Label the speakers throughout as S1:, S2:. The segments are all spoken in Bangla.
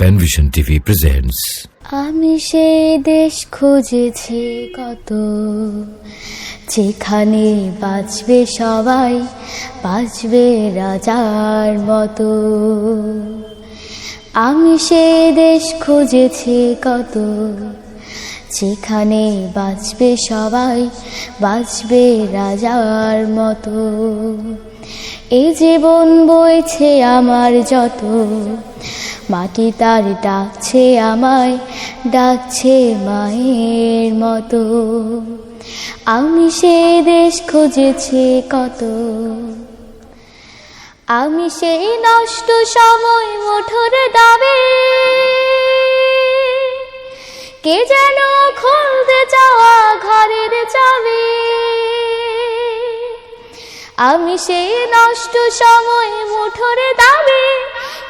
S1: প্যানভিশন টিভি প্রেজেন্টস
S2: আমি সে দেশ খুঁজেছি কত, যেখানে বাঁচবে সবাই, বাঁচবে রাজার মতো। আমি সে দেশ খুঁজেছি কত, যেখানে বাঁচবে সবাই, বাঁচবে রাজার মতো। এই জীবন বইছে আমার যত। মাটি তার ডাকছে আমায়, ডাকছে মায়ের মতো। আমি সে দেশ খুঁজেছি কত। আমি সেই নষ্ট সময় মুঠোর দাবে কে যেন খুলতে চাওয়া ঘরের আমি সেই নষ্ট সময় মুঠোর দাবি,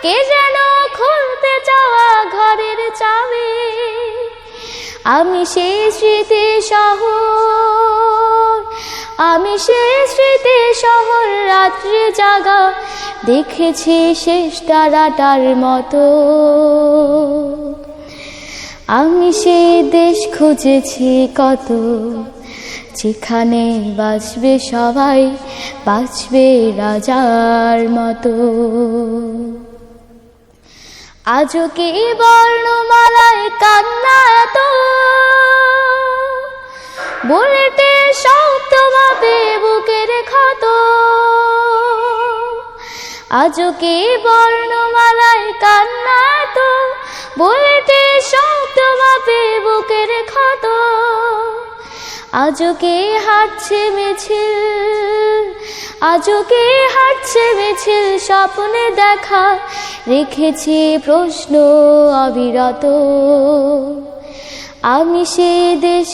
S2: কে যেন খুলতে চাওয়া ঘরের চাবি? আমি সেই স্মৃতি শহর, আমি সেই স্মৃতি শহর রাত্রে জাগা, দেখেছি শেষ তারাটার মতো। আমি সেই দেশ খুঁজেছি কত যেখানে বাঁচবে সবাই, বাঁচবে রাজার মতো। আজও কি বর্ণমালায় কান্না এত? বুলেটে শব্দ ভাবে বুকের ক্ষত। আজও কি বর্ণমালায় কান্না এত? বুলেটে শব্দ ভাবে বুকের ক্ষত। আজও কে হাঁটছে মিছিল আজকে হাঁটছে মিছিল স্বপ্নে দেখা, রেখেছি প্রশ্ন অবিরত। আমি সে দেশ